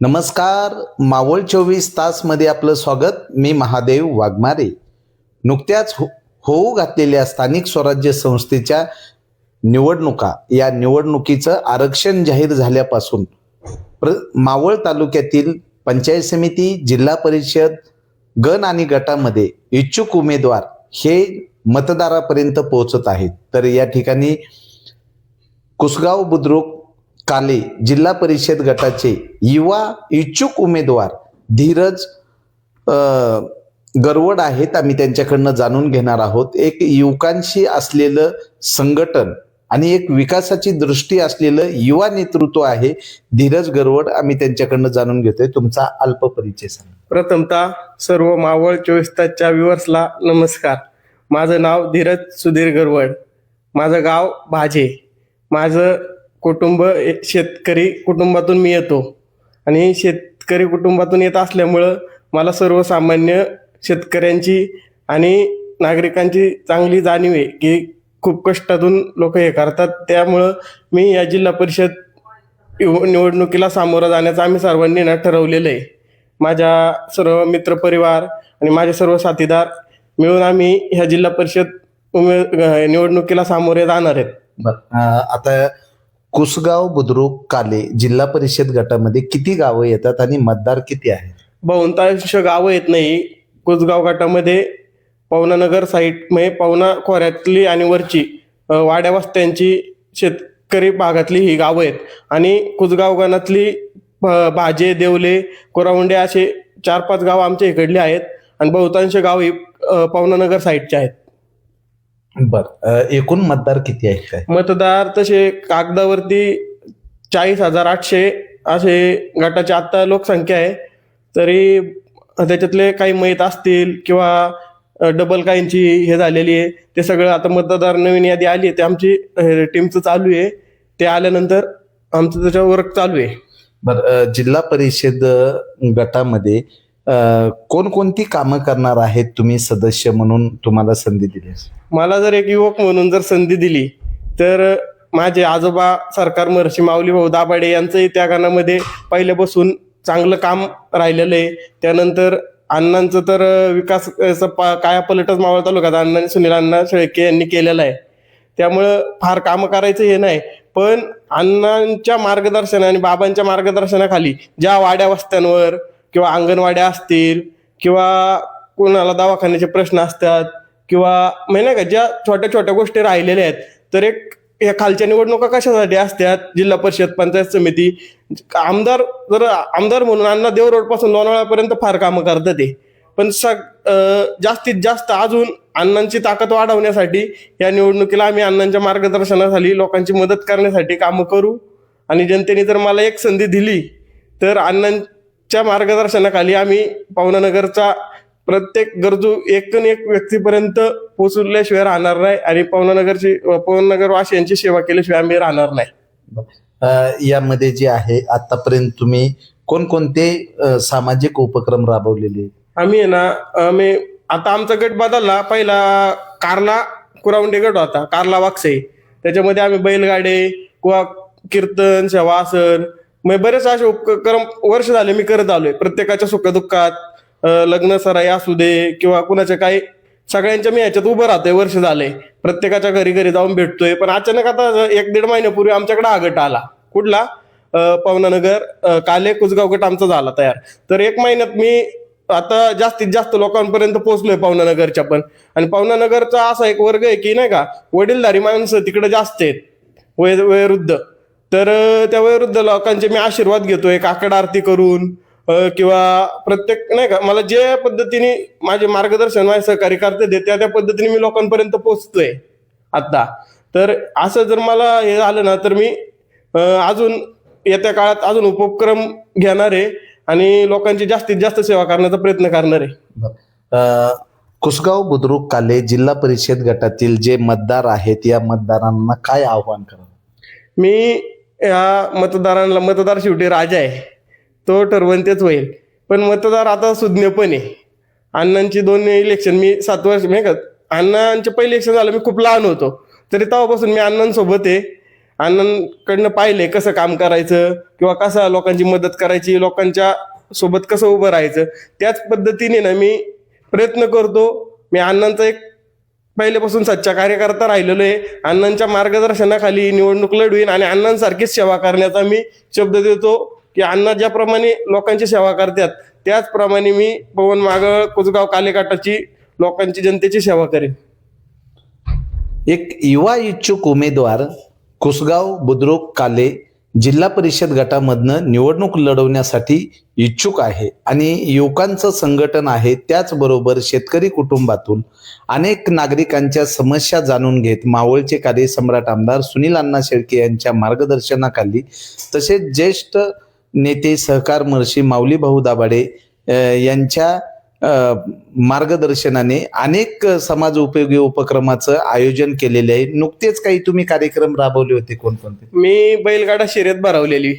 नमस्कार मावळ चोवीस तासमध्ये आपलं स्वागत. मी महादेव वाघमारे. नुकत्याच हो होऊ घातलेल्या स्थानिक स्वराज्य संस्थेच्या निवडणुका या निवडणुकीचं आरक्षण जाहीर झाल्यापासून प्र मावळ तालुक्यातील पंचायत समिती जिल्हा परिषद गण आणि गटामध्ये इच्छुक उमेदवार हे मतदारापर्यंत पोहोचत आहेत. तर या ठिकाणी कुसगाव बुद्रुक काले जिल्हा परिषद गटाचे युवा इच्छुक उमेदवार धीरज गरवड आहेत आम्ही त्यांच्याकडनं जाणून घेणार आहोत. एक युवकांशी असलेलं संघटन आणि एक विकासाची दृष्टी असलेलं युवा नेतृत्व आहे धीरज गरवड आम्ही त्यांच्याकडनं जाणून घेतोय. तुमचा अल्प परिचय सांगा. प्रथमतः सर्व मावळ चोवीस तासच्या व्ह्युअर्सला नमस्कार. माझं नाव धीरज सुधीर गरवड. माझं गाव भाजे. माझं कुटुंब शेतकरी कुटुंबातून मी येतो. आणि शेतकरी कुटुंबातून येत असल्यामुळं मला सर्वसामान्य शेतकऱ्यांची आणि नागरिकांची चांगली जाणीव आहे की खूप कष्टातून लोक हे करतात. त्यामुळं मी या जिल्हा परिषद निवडणुकीला सामोरं जाण्याचं आम्ही सर्वांनी ना ठरवलेलं आहे. माझ्या सर्व मित्रपरिवार आणि माझे सर्व साथीदार मिळून आम्ही ह्या जिल्हा परिषद उमे निवडणुकीला सामोरे जाणार आहेत. आता कुसगाव बुद्रुक काले जिल्हा परिषद गटामध्ये किती गावं येतात आणि मतदार किती आहेत? बहुतांश गावं येत नाही. कुसगाव गटामध्ये पवनानगर साईट म्हणजे पवना खोऱ्यातली आणि वरची वाड्यावस्त्यांची वाड्या वस्त्यांची शेतकरी भागातली ही गावं आहेत. आणि कुसगाव गणातली भ- भाजे देवले कोरावंडे असे चार पाच गावं आमच्या इकडली आहेत. आणि बहुतांश गाव ही अं, पवनानगर साईडचे आहेत. बर. एकूण मतदार किती आहेत काय? मतदार तसे कागदावरती चाळीस हजार आठशे असे गटाची आत्ता लोकसंख्या आहे. तरी त्याच्यातले काही मैत असतील किंवा डबल काहींची हे झालेली आहे. ते सगळं आता मतदार नवीन यादी आली आहे. ते आमची टीमचं चालू आहे. ते आल्यानंतर आमचं त्याच्यावर वर्क चालू आहे. बर. जिल्हा परिषद गटामध्ये कोणकोणती कामं करणार आहेत तुम्ही सदस्य म्हणून तुम्हाला संधी दिली? मला जर एक युवक म्हणून जर संधी दिली तर माझे आजोबा सरकार महर्षी माऊली भाऊ दाभाडे यांचंही त्या गाण्यामध्ये पहिल्यापासून चांगलं काम राहिलेलं आहे. त्यानंतर अण्णांचं तर विकास असं पा- मावळ तालुक्यात अण्णा सुनील अण्णा शेळके यांनी केलेला आहे. त्यामुळं फार कामं करायचं हे नाही पण अण्णांच्या मार्गदर्शना आणि बाबांच्या मार्गदर्शनाखाली ज्या वाड्या वस्त्यांवर किंवा अंगणवाड्या असतील किंवा कोणाला दवाखान्याचे प्रश्न असतात किंवा म्हणजे नाही का ज्या छोट्या छोट्या गोष्टी राहिलेल्या आहेत तर एक या खालच्या निवडणुका कशासाठी असतात? जिल्हा परिषद पंचायत समिती? आमदार जर आमदार म्हणून अण्णा देव रोड लोणावळ्यापर्यंत फार कामं करतात ते पण सग जास्तीत जास्त अजून अण्णांची ताकद वाढवण्यासाठी या निवडणुकीला आम्ही अण्णांच्या मार्गदर्शनाखाली लोकांची मदत करण्यासाठी कामं करू. आणि जनतेने जर मला एक संधी दिली तर अण्णांच्या मार्गदर्शनाखाली आम्ही पवनानगरचा प्रत्येक गरजू एक न एक व्यक्तीपर्यंत पोचवल्याशिवाय राहणार नाही आणि पवनानगरची पवननगर वासियांची सेवा केल्याशिवाय आम्ही राहणार नाही. यामध्ये जे आहे आतापर्यंत तुम्ही कोणकोणते सामाजिक उपक्रम राबवलेले? आम्ही आहे ना आम्ही आता आमचा गट बदलला. पहिला कारला कुरावंडे गट होता कारला वागसे त्याच्यामध्ये आम्ही बैलगाडे किंवा कीर्तन सेवा असन मग बरेच असे उपक्रम वर्ष झाले मी करत आलोय. प्रत्येकाच्या सुखदुःखात लग्न सराई असू दे किंवा कुणाच्या काही सगळ्यांच्या मी याच्यात उभं राहतोय वर्ष झाले. प्रत्येकाच्या घरी घरी जाऊन भेटतोय. पण अचानक आता एक दीड महिन्यापूर्वी आमच्याकडे हा गट आला. कुठला? पवनानगर काले कुसगाव गट आमचा झाला तयार. तर एक महिन्यात मी आता जास्तीत जास्त लोकांपर्यंत पोहोचलोय पवनानगरच्या पण. आणि पवनानगरचा असा एक वर्ग आहे की नाही का वडीलधारी माणसं तिकडे जास्त आहेत. वय वयोवृद्ध. तर त्या वयोवृद्ध लोकांचे मी आशीर्वाद घेतोय काकड आरती करून किंवा प्रत्येक नाही का मला जे पद्धतीने माझे मार्गदर्शन माझे सहकारी करते ते त्या पद्धतीने मी लोकांपर्यंत पोहोचतोय आता. तर असं जर मला हे झालं ना तर मी अजून येत्या काळात अजून उपक्रम घेणार आहे आणि लोकांची जास्तीत जास्त सेवा करण्याचा प्रयत्न करणार आहे. कुसगाव बुद्रुक काले जिल्हा परिषद गटातील जे मतदार आहेत या मतदारांना काय आव्हान करा मी ह्या मतदारांना मतदार शेवटी राजा आहे. तो ठरवून तेच होईल. पण मतदार आता सुज्ञ पण आहे. अण्णांची दोन इलेक्शन मी सात वर्ष मी का अण्णांचे पहिले इलेक्शन झालं मी खूप लहान होतो. तरी तेव्हापासून मी अण्णांसोबत आहे. अण्णांकडनं पाहिले कसं काम करायचं किंवा कसं लोकांची मदत करायची लोकांच्या सोबत कसं उभं राहायचं. त्याच पद्धतीने ना मी प्रयत्न करतो. मी अण्णांचा एक पहिल्यापासून सच्चा कार्यकर्ता राहिलेलो आहे. अण्णांच्या मार्गदर्शनाखाली निवडणूक लढवीन आणि अण्णांसारखीच सेवा करण्याचा मी शब्द देतो की अण्णा ज्याप्रमाणे लोकांची सेवा करतात त्याचप्रमाणे मी पवन मागळ कुसगाव कालेकाटाची लोकांची जनतेची सेवा करेन. एक युवा इच्छुक उमेदवार कुसगाव बुद्रुक काले जिल्हा परिषद गटामधनं निवडणूक लढवण्यासाठी इच्छुक आहे आणि युवकांचं संघटन आहे त्याचबरोबर शेतकरी कुटुंबातून अनेक नागरिकांच्या समस्या जाणून घेत मावळचे कार्यसम्राट आमदार सुनील अण्णा शेळके यांच्या मार्गदर्शनाखाली तसेच ज्येष्ठ नेते सहकार महर्षी माऊली भाऊ दाभाडे यांच्या मार्गदर्शनाने अनेक समाज उपयोगी उपक्रमाचं आयोजन केलेले आहे. नुकतेच काही तुम्ही कार्यक्रम राबवले होते कोणकोणते? मी बैलगाडा शर्यत भरवलेली.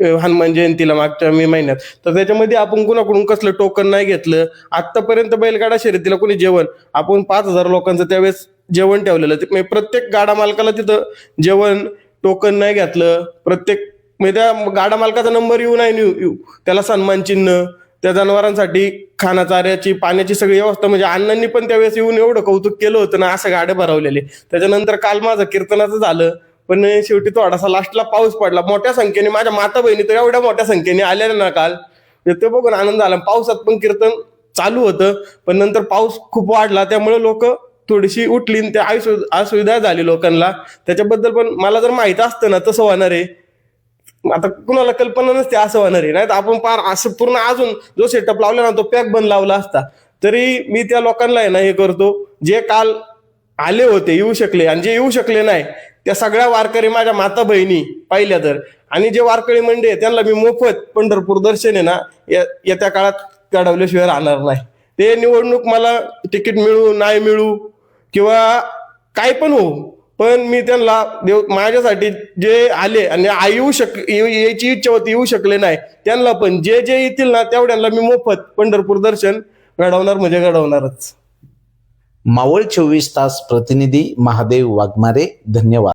हनुमान जयंतीला मागच्या मे महिन्यात. तर त्याच्यामध्ये आपण कुणाकडून कसलं टोकन नाही घेतलं. आतापर्यंत बैलगाडा शर्यतीला कोणी जेवण? आपण पाच हजार लोकांचं त्यावेळेस जेवण ठेवलेलं. ते म्हणजे प्रत्येक गाडा मालकाला तिथं जेवण टोकन नाही घेतलं. प्रत्येक म्हणजे त्या गाडा मालकाचा नंबर येऊ नाही येऊ. त्याला सन्मान चिन्ह त्या जनावरांसाठी खानाचाऱ्याची पाण्याची सगळी व्यवस्था म्हणजे अण्णांनी पण त्यावेळेस येऊन एवढं कौतुक केलं होतं ना असं गाडे भरवलेले. त्याच्यानंतर काल माझं कीर्तनाचं झालं पण शेवटी थोडासा लास्टला पाऊस पडला. मोठ्या संख्येने माझ्या माता बहिणी तर एवढ्या मोठ्या संख्येने आलेल्या ना काल. म्हणजे ते बघून आनंद झाला. पावसात पण कीर्तन चालू होतं पण नंतर पाऊस खूप वाढला. त्यामुळे लोक थोडीशी उठली आणि त्या असुविधा झाली लोकांना. त्याच्याबद्दल पण मला जर माहीत असतं ना तसं होणार आहे. आता कुणाला कल्पना नसते असं होणार आहे. नाही तर आपण पार असं पूर्ण अजून जो सेटअप लावला ना तो पॅक बंद लावला असता. तरी मी त्या लोकांना आहे ना हे करतो जे काल आले होते येऊ शकले. आणि जे येऊ शकले नाही त्या सगळ्या वारकरी माझ्या माता बहिणी पाहिल्या तर. आणि जे वारकरी मंडळी आहे त्यांना मी मोफत पंढरपूर दर्शन आहे ना येत्या काळात घडवल्याशिवाय राहणार नाही. ते निवडणूक मला तिकीट मिळू नाही मिळू किंवा काय पण हो पण मी त्यांना देव माझ्यासाठी जे आले आणि आई येऊ शक यायची इच्छा होती येऊ शकले नाही त्यांना पण जे जे येतील ना तेवढ्यांना मी मोफत पंढरपूर दर्शन घडवणार म्हणजे घडवणारच. मावळ चोवीस तास प्रतिनिधी महादेव वाघमारे धन्यवाद.